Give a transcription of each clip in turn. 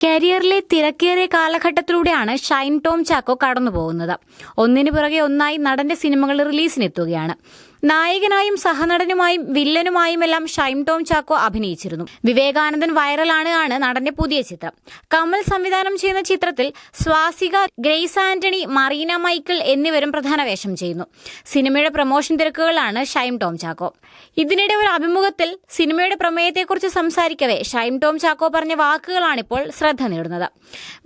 കരിയറിലെ തിരക്കേറിയ കാലഘട്ടത്തിലൂടെയാണ് ഷൈൻ ടോം ചാക്കോ കടന്നു പോകുന്നത് ഒന്നിനു പുറകെ ഒന്നായി നടന്റെ സിനിമകൾ റിലീസിനെത്തുകയാണ്. നായകനായും സഹനടനുമായും വില്ലനുമായും എല്ലാം ഷൈം ടോം ചാക്കോ അഭിനയിച്ചിരുന്നു. വിവേകാനന്ദൻ വൈറലാണ് ആണ് നടന്റെ പുതിയ ചിത്രം. കമൽ സംവിധാനം ചെയ്യുന്ന ചിത്രത്തിൽ സ്വാസിക ഗ്രേസ് ആന്റണി മറീന മൈക്കിൾ എന്നിവരും പ്രധാന വേഷം ചെയ്യുന്നു. സിനിമയുടെ പ്രൊമോഷൻ തിരക്കുകളാണ് ഷൈം ടോം ചാക്കോ. ഇതിനിടെ ഒരു അഭിമുഖത്തിൽ സിനിമയുടെ പ്രമേയത്തെക്കുറിച്ച് സംസാരിക്കവേ ഷൈം ടോം ചാക്കോ പറഞ്ഞ വാക്കുകളാണിപ്പോൾ ശ്രദ്ധ നേടുന്നത്.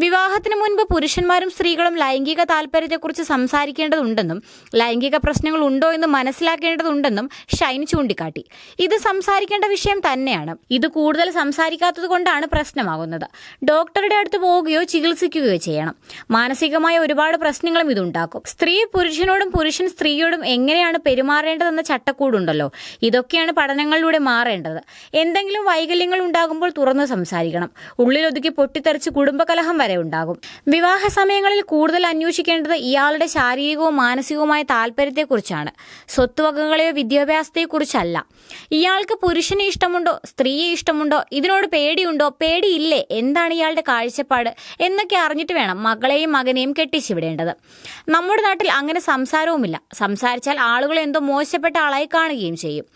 വിവാഹത്തിന് മുൻപ് പുരുഷന്മാരും സ്ത്രീകളും ലൈംഗിക താല്പര്യത്തെക്കുറിച്ച് സംസാരിക്കേണ്ടതുണ്ടെന്നും ലൈംഗിക പ്രശ്നങ്ങൾ ഉണ്ടോ എന്ന് മനസ്സിലാക്കേണ്ടതുണ്ടെന്നും ഷൈൻ ചൂണ്ടിക്കാട്ടി. ഇത് സംസാരിക്കേണ്ട വിഷയം തന്നെയാണ്. ഇത് കൂടുതൽ സംസാരിക്കാത്തത് കൊണ്ടാണ് പ്രശ്നമാകുന്നത്. ഡോക്ടറുടെ അടുത്ത് പോവുകയോ ചികിത്സിക്കുകയോ ചെയ്യണം. മാനസികമായ ഒരുപാട് പ്രശ്നങ്ങളും ഇതുണ്ടാക്കും. സ്ത്രീ പുരുഷനോടും പുരുഷൻ സ്ത്രീയോടും എങ്ങനെയാണ് പെരുമാറേണ്ടതെന്ന ചട്ടക്കൂടുണ്ടല്ലോ. ഇതൊക്കെയാണ് പഠനങ്ങളിലൂടെ മാറേണ്ടത്. എന്തെങ്കിലും വൈകല്യങ്ങൾ ഉണ്ടാകുമ്പോൾ തുറന്ന് സംസാരിക്കണം. ഉള്ളിലൊതുക്കി പൊട്ടിത്തെറിച്ച് കുടുംബകലഹം വരെ ഉണ്ടാകും. വിവാഹ സമയങ്ങളിൽ കൂടുതൽ അന്വേഷിക്കേണ്ടത് ഇയാളുടെ ശാരീരികവും മാനസികവുമായ താല്പര്യത്തെക്കുറിച്ചാണ്. സ്വത്തുവകകളെയോ വിദ്യാഭ്യാസത്തെക്കുറിച്ചല്ല. ഇയാൾക്ക് പുരുഷനെ ഇഷ്ടമുണ്ടോ സ്ത്രീയെ ഇഷ്ടമുണ്ടോ ഇതിനോട് പേടിയുണ്ടോ പേടിയില്ലേ എന്താണ് ഇയാളുടെ കാഴ്ചപ്പാട് എന്നൊക്കെ അറിഞ്ഞിട്ട് വേണം മകളെയും മകനെയും കെട്ടിച്ചുവിടേണ്ടത്. നമ്മുടെ നാട്ടിൽ അങ്ങനെ സംസാരവുമില്ല. സംസാരിച്ചാൽ ആളുകൾ എന്തോ മോശപ്പെട്ട ആളായി കാണുകയും ചെയ്യും.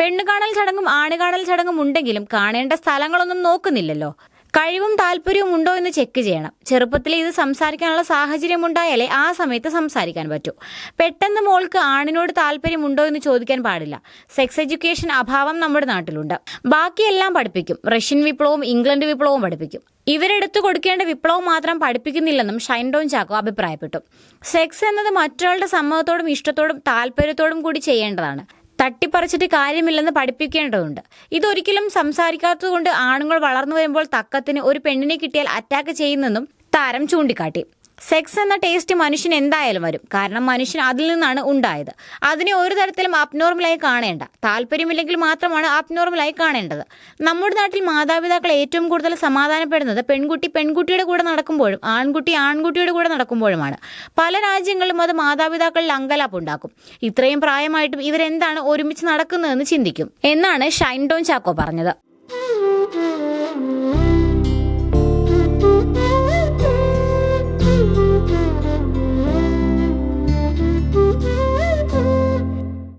പെണ്ണുകാണൽ ചടങ്ങും ആണുകാണൽ ചടങ്ങും ഉണ്ടെങ്കിലും കാണേണ്ട സ്ഥലങ്ങളൊന്നും നോക്കുന്നില്ലല്ലോ. കഴിവും താല്പര്യവും ഉണ്ടോ എന്ന് ചെക്ക് ചെയ്യണം. ചെറുപ്പത്തിൽ ഇത് സംസാരിക്കാനുള്ള സാഹചര്യം ഉണ്ടായാലേ ആ സമയത്ത് സംസാരിക്കാൻ പറ്റൂ. പെട്ടെന്ന് മോൾക്ക് ആണിനോട് താല്പര്യമുണ്ടോ എന്ന് ചോദിക്കാൻ പാടില്ല. സെക്സ് എഡ്യൂക്കേഷൻ അഭാവം നമ്മുടെ നാട്ടിലുണ്ട്. ബാക്കിയെല്ലാം പഠിപ്പിക്കും. റഷ്യൻ വിപ്ലവവും ഇംഗ്ലണ്ട് വിപ്ലവവും പഠിപ്പിക്കും. ഇവരെടുത്തു കൊടുക്കേണ്ട വിപ്ലവം മാത്രം പഠിപ്പിക്കുന്നില്ലെന്നും ഷൈൻഡോൺ ചാക്കോ അഭിപ്രായപ്പെട്ടു. സെക്സ് എന്നത് മറ്റൊരാളുടെ സമ്മതത്തോടും ഇഷ്ടത്തോടും താല്പര്യത്തോടും കൂടി ചെയ്യേണ്ടതാണ്. തട്ടിപ്പറിച്ചിട്ട് കാര്യമില്ലെന്ന് പഠിപ്പിക്കേണ്ടതുണ്ട്. ഇതൊരിക്കലും സംസാരിക്കാത്തതുകൊണ്ട് ആണുങ്ങൾ വളർന്നു വരുമ്പോൾ തക്കത്തിന് ഒരു പെണ്ണിനെ കിട്ടിയാൽ അറ്റാക്ക് ചെയ്യുന്നെന്നും താരം ചൂണ്ടിക്കാട്ടി. സെക്സ് എന്ന ടേസ്റ്റ് മനുഷ്യൻ എന്തായാലും വരും. കാരണം മനുഷ്യൻ അതിൽ നിന്നാണ് ഉണ്ടായത്. അതിനെ ഒരു തരത്തിലും അബ്നോർമലായി കാണേണ്ട. താല്പര്യമില്ലെങ്കിൽ മാത്രമാണ് അബ്നോർമലായി കാണേണ്ടത്. നമ്മുടെ നാട്ടിൽ മാതാപിതാക്കൾ ഏറ്റവും കൂടുതൽ സമാധാനപ്പെടുന്നത് പെൺകുട്ടി പെൺകുട്ടിയുടെ കൂടെ നടക്കുമ്പോഴും ആൺകുട്ടി ആൺകുട്ടിയുടെ കൂടെ നടക്കുമ്പോഴുമാണ്. പല രാജ്യങ്ങളിലും അത് മാതാപിതാക്കളിൽ അങ്കലാപ്പുണ്ടാക്കും ഇത്രയും പ്രായമായിട്ടും ഇവരെന്താണ് ഒരുമിച്ച് നടക്കുന്നതെന്ന് ചിന്തിക്കും. എന്നാണ് ഷൈൻ ഡോൺ ചാക്കോ പറഞ്ഞത്.